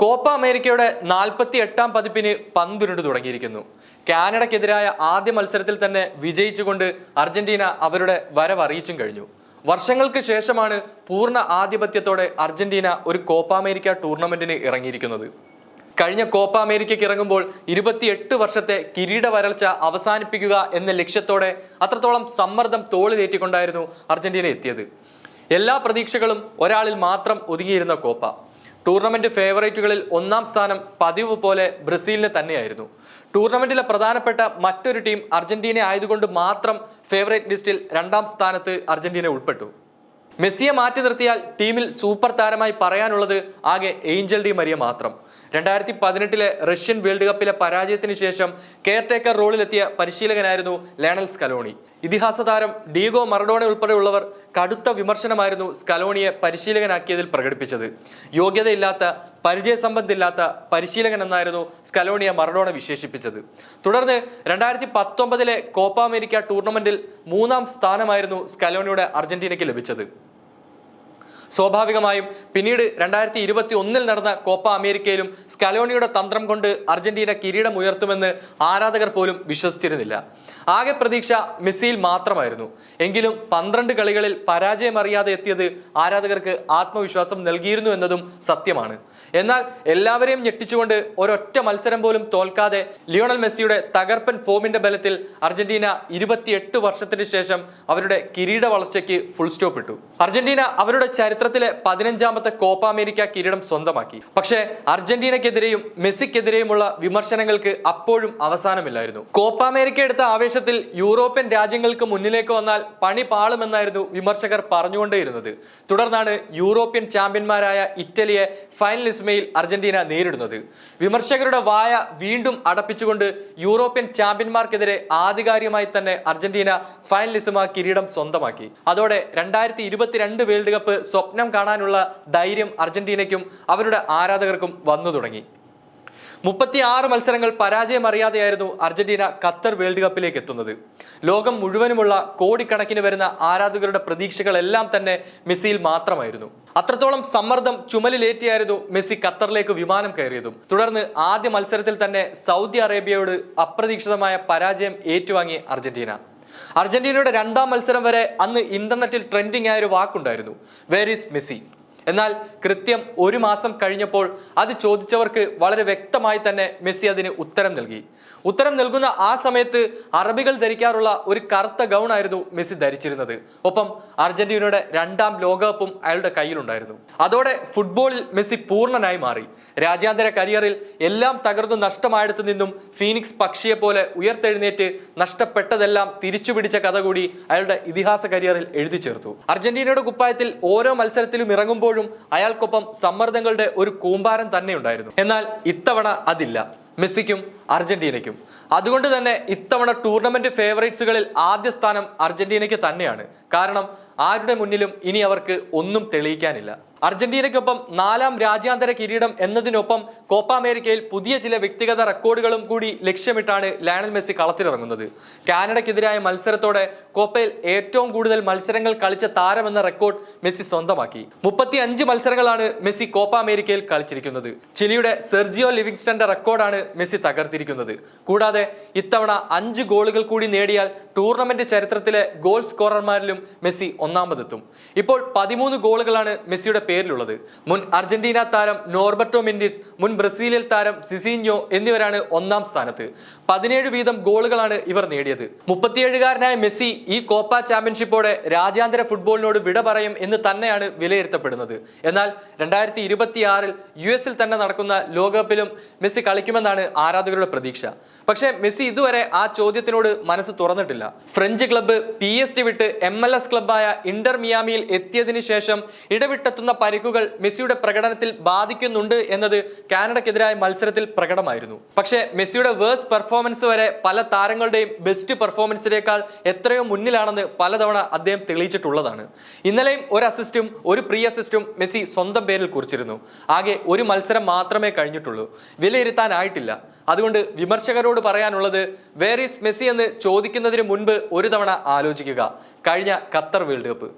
Copa അമേരിക്കയുടെ നാൽപ്പത്തി എട്ടാം പതിപ്പിന് പന്തുരുണ്ട് തുടങ്ങിയിരിക്കുന്നു. കാനഡയ്ക്കെതിരായ ആദ്യ മത്സരത്തിൽ തന്നെ വിജയിച്ചുകൊണ്ട് അർജന്റീന അവരുടെ വരവ് അറിയിച്ചും കഴിഞ്ഞു. വർഷങ്ങൾക്ക് ശേഷമാണ് പൂർണ ആധിപത്യത്തോടെ അർജന്റീന ഒരു കോപ്പ അമേരിക്ക ടൂർണമെന്റിന് ഇറങ്ങിയിരിക്കുന്നത്. കഴിഞ്ഞ കോപ്പ അമേരിക്കയ്ക്ക് ഇറങ്ങുമ്പോൾ ഇരുപത്തിയെട്ട് വർഷത്തെ കിരീട വരൾച്ച അവസാനിപ്പിക്കുക എന്ന ലക്ഷ്യത്തോടെ അത്രത്തോളം സമ്മർദ്ദം തോളിലേറ്റിക്കൊണ്ടായിരുന്നു അർജന്റീന എത്തിയത്. എല്ലാ പ്രതീക്ഷകളും ഒരാളിൽ മാത്രം ഒതുങ്ങിയിരുന്ന കോപ്പ. ടൂർണമെന്റ് ഫേവറേറ്റുകളിൽ ഒന്നാം സ്ഥാനം പതിവ് പോലെ ബ്രസീലിന് തന്നെയായിരുന്നു. ടൂർണമെന്റിലെ പ്രധാനപ്പെട്ട മറ്റൊരു ടീം അർജന്റീന ആയതുകൊണ്ട് മാത്രം ഫേവറേറ്റ് ലിസ്റ്റിൽ രണ്ടാം സ്ഥാനത്ത് അർജന്റീന ഉൾപ്പെട്ടു. മെസ്സിയെ മാറ്റി നിർത്തിയാൽ ടീമിൽ സൂപ്പർ താരമായി പറയാനുള്ളത് ആകെ ഏഞ്ചൽ ഡി മരിയ മാത്രം. രണ്ടായിരത്തി പതിനെട്ടിലെ റഷ്യൻ വേൾഡ് കപ്പിലെ പരാജയത്തിന് ശേഷം കെയർ ടേക്കർ റോളിലെത്തിയ പരിശീലകനായിരുന്നു ലേണൽ സ്കലോണി. ഇതിഹാസ താരം ഡീഗോ മറഡോണ ഉൾപ്പെടെയുള്ളവർ കടുത്ത വിമർശനമായിരുന്നു സ്കലോണിയെ പരിശീലകനാക്കിയതിൽ പ്രകടിപ്പിച്ചത്. യോഗ്യതയില്ലാത്ത പരിചയസമ്പത്തില്ലാത്ത പരിശീലകൻ എന്നായിരുന്നു സ്കലോണിയെ മറഡോണ വിശേഷിപ്പിച്ചത്. തുടർന്ന് രണ്ടായിരത്തി പത്തൊമ്പതിലെ കോപ്പ അമേരിക്ക ടൂർണമെന്റിൽ മൂന്നാം സ്ഥാനമായിരുന്നു സ്കലോണിയുടെ അർജന്റീനയ്ക്ക് ലഭിച്ചത്. സ്വാഭാവികമായും പിന്നീട് രണ്ടായിരത്തി ഇരുപത്തി ഒന്നിൽ നടന്ന കോപ്പ അമേരിക്കയിലും സ്കലോണിയുടെ തന്ത്രം കൊണ്ട് അർജന്റീന കിരീടം ഉയർത്തുമെന്ന് ആരാധകർ പോലും വിശ്വസിച്ചിരുന്നില്ല. ആകെ പ്രതീക്ഷ മെസ്സിയിൽ മാത്രമായിരുന്നു. എങ്കിലും പന്ത്രണ്ട് കളികളിൽ പരാജയമറിയാതെ എത്തിയത് ആരാധകർക്ക് ആത്മവിശ്വാസം നൽകിയിരുന്നു എന്നതും സത്യമാണ്. എന്നാൽ എല്ലാവരെയും ഞെട്ടിച്ചുകൊണ്ട് ഒരൊറ്റ മത്സരം പോലും തോൽക്കാതെ ലിയോണൽ മെസ്സിയുടെ തകർപ്പൻ ഫോമിന്റെ ബലത്തിൽ അർജന്റീന ഇരുപത്തിയെട്ട് വർഷത്തിന് ശേഷം അവരുടെ കിരീട വളർച്ചയ്ക്ക് ഫുൾ സ്റ്റോപ്പ് ഇട്ടു. അർജന്റീന അവരുടെ ചരിത്രത്തിലെ പതിനഞ്ചാമത്തെ കോപ്പ അമേരിക്ക കിരീടം സ്വന്തമാക്കി. പക്ഷേ അർജന്റീനക്കെതിരെയും മെസ്സിക്കെതിരെയുമുള്ള വിമർശനങ്ങൾക്ക് അപ്പോഴും അവസാനമില്ലായിരുന്നു. കോപ്പ അമേരിക്ക എടുത്ത ആവേശത്തിൽ യൂറോപ്യൻ രാജ്യങ്ങൾക്ക് മുന്നിലേക്ക് വന്നാൽ പണി പാളുമെന്നായിരുന്നു വിമർശകർ പറഞ്ഞുകൊണ്ടേയിരുന്നത്. തുടർന്നാണ് യൂറോപ്യൻ ചാമ്പ്യന്മാരായ ഇറ്റലിയെ ഫൈനലിസ്മയിൽ അർജന്റീന നേരിടുന്നത്. വിമർശകരുടെ വായ വീണ്ടും അടപ്പിച്ചുകൊണ്ട് യൂറോപ്യൻ ചാമ്പ്യന്മാർക്കെതിരെ ആധികാരികമായി തന്നെ അർജന്റീന ഫൈനലിസ്മ കിരീടം സ്വന്തമാക്കി. അതോടെ രണ്ടായിരത്തി ഇരുപത്തിരണ്ട് വേൾഡ് കപ്പ് സ്വപ്നം കാണാനുള്ള ധൈര്യം അർജന്റീനയ്ക്കും അവരുടെ ആരാധകർക്കും വന്നു തുടങ്ങി. മുപ്പത്തിയാറ് മത്സരങ്ങൾ പരാജയമറിയാതെയായിരുന്നു അർജന്റീന ഖത്തർ വേൾഡ് കപ്പിലേക്ക് എത്തുന്നത്. ലോകം മുഴുവനുമുള്ള കോടിക്കണക്കിന് വരുന്ന ആരാധകരുടെ പ്രതീക്ഷകളെല്ലാം തന്നെ മെസ്സിയിൽ മാത്രമായിരുന്നു. അത്രത്തോളം സമ്മർദ്ദം ചുമലിലേറ്റിയായിരുന്നു മെസ്സി ഖത്തറിലേക്ക് വിമാനം കയറിയതും. തുടർന്ന് ആദ്യ മത്സരത്തിൽ തന്നെ സൗദി അറേബ്യയോട് അപ്രതീക്ഷിതമായ പരാജയം ഏറ്റുവാങ്ങി അർജന്റീന. അർജന്റീനയുടെ രണ്ടാം മത്സരം വരെ അന്ന് ഇന്റർനെറ്റിൽ ട്രെൻഡിങ് ആയ ഒരു വാക്കുണ്ടായിരുന്നു വേർ ഈസ് മെസ്സി എന്നാൽ കൃത്യം ഒരു മാസം കഴിഞ്ഞപ്പോൾ അത് ചോദിച്ചവർക്ക് വളരെ വ്യക്തമായി തന്നെ മെസ്സി അതിന് ഉത്തരം നൽകി. ഉത്തരം നൽകുന്ന ആ സമയത്ത് അറബികൾ ധരിക്കാറുള്ള ഒരു കറുത്ത ഗൗൺ ആയിരുന്നു മെസ്സി ധരിച്ചിരുന്നത്. ഒപ്പം അർജന്റീനയുടെ രണ്ടാം ലോകകപ്പും അയാളുടെ കയ്യിലുണ്ടായിരുന്നു. അതോടെ ഫുട്ബോളിൽ മെസ്സി പൂർണനായി മാറി. രാജ്യാന്തര കരിയറിൽ എല്ലാം തകർന്നു നഷ്ടമായിടത്തു നിന്നും ഫീനിക്സ് പക്ഷിയെ പോലെ ഉയർത്തെഴുന്നേറ്റ് നഷ്ടപ്പെട്ടതെല്ലാം തിരിച്ചു പിടിച്ച കഥ കൂടി അയാളുടെ ഇതിഹാസ കരിയറിൽ എഴുതി ചേർത്തു. അർജന്റീനയുടെ കുപ്പായത്തിൽ ഓരോ മത്സരത്തിലും ഇറങ്ങുമ്പോഴും അയാൾക്കൊപ്പം സമ്മർദ്ദങ്ങളുടെ ഒരു കൂമ്പാരം തന്നെ ഉണ്ടായിരുന്നു. എന്നാൽ ഇത്തവണ അതില്ല. മെസ്സിക്കും അർജന്റീനയ്ക്കും. അതുകൊണ്ട് തന്നെ ഇത്തവണ ടൂർണമെന്റ് ഫേവറേറ്റ്സുകളിൽ ആദ്യ സ്ഥാനം അർജന്റീനയ്ക്ക് തന്നെയാണ്. കാരണം ആരുടെ മുന്നിലും ഇനി അവർക്ക് ഒന്നും തെളിയിക്കാനില്ല. അർജന്റീനയ്ക്കൊപ്പം നാലാം രാജ്യാന്തര കിരീടം എന്നതിനൊപ്പം കോപ്പ അമേരിക്കയിൽ പുതിയ ചില വ്യക്തിഗത റെക്കോർഡുകളും കൂടി ലക്ഷ്യമിട്ടാണ് ലയണൽ മെസ്സി കളത്തിലിറങ്ങുന്നത്. കാനഡയ്ക്കെതിരായ മത്സരത്തോടെ കോപ്പയിൽ ഏറ്റവും കൂടുതൽ മത്സരങ്ങൾ കളിച്ച താരമെന്ന റെക്കോർഡ് മെസ്സി സ്വന്തമാക്കി. മുപ്പത്തി അഞ്ച് മത്സരങ്ങളാണ് മെസ്സി കോപ്പ അമേരിക്കയിൽ കളിച്ചിരിക്കുന്നത്. ചിലിയുടെ സെർജിയോ ലിവിങ്സ്റ്റന്റെ റെക്കോർഡാണ് മെസ്സി തകർത്തിരിക്കുന്നത്. കൂടാതെ ഇത്തവണ അഞ്ച് ഗോളുകൾ കൂടി നേടിയാൽ ടൂർണമെന്റ് ചരിത്രത്തിലെ ഗോൾ സ്കോറർമാരിലും മെസ്സി ഒന്നാമതെത്തും. ഇപ്പോൾ പതിമൂന്ന് ഗോളുകളാണ് മെസ്സിയുടെ പേരിലുള്ളത്. മുൻ അർജന്റീന താരം നോർബർട്ടോ മെൻഡിസ് മുൻ ബ്രസീലിയൽ താരം സിസീഞ്ഞോ എന്നിവരാണ് ഒന്നാം സ്ഥാനത്ത്. പതിനേഴ് വീതം ഗോളുകളാണ് ഇവർ നേടിയത്. മുപ്പത്തിയേഴുകാരനായ മെസ്സി ഈ കോപ്പ ചാമ്പ്യൻഷിപ്പോടെ രാജ്യാന്തര ഫുട്ബോളിനോട് വിട പറയും എന്ന് തന്നെയാണ് വിലയിരുത്തപ്പെടുന്നത്. എന്നാൽ രണ്ടായിരത്തി ഇരുപത്തിയാറിൽ യു എസിൽ തന്നെ നടക്കുന്ന ലോകകപ്പിലും മെസ്സി കളിക്കുമെന്നാണ് ആരാധകരുടെ പ്രതീക്ഷ. പക്ഷേ മെസ്സി ഇതുവരെ ആ ചോദ്യത്തിനോട് മനസ്സ് തുറന്നിട്ടില്ല. French club P S T വിട്ട് എം എൽ എസ് ക്ലബ്ബായ ഇന്റർ മിയാമിയിൽ എത്തിയതിന് ശേഷം ഇടവിട്ടെത്തുന്ന പരിക്കുകൾ മെസ്സിയുടെ പ്രകടനത്തിൽ ബാധിക്കുന്നുണ്ട് എന്നത് കാനഡക്കെതിരായ മത്സരത്തിൽ പ്രകടമായിരുന്നു. പക്ഷേ മെസ്സിയുടെ വേഴ്സ് പെർഫോമൻസ് വരെ പല താരങ്ങളുടെയും ബെസ്റ്റ് പെർഫോമൻസിനേക്കാൾ എത്രയോ മുന്നിലാണെന്ന് പലതവണ അദ്ദേഹം തെളിയിച്ചിട്ടുള്ളതാണ്. ഇന്നലെയും ഒരു അസിസ്റ്റും ഒരു പ്രീ അസിസ്റ്റും മെസ്സി സ്വന്തം പേരിൽ കുറിച്ചിരുന്നു. ആകെ ഒരു മത്സരം മാത്രമേ കഴിഞ്ഞിട്ടുള്ളൂ. വിലയിരുത്താനായിട്ടില്ല. അതുകൊണ്ട് വിമർശകരോട് പറയാനുള്ളത് വേർ ഈസ് മെസ്സി എന്ന് ചോദിക്കുന്നതിന് മുൻപ് ഒരു തവണ ആലോചിക്കുക. കഴിഞ്ഞ ഖത്തർ വേൾഡ് കപ്പ്.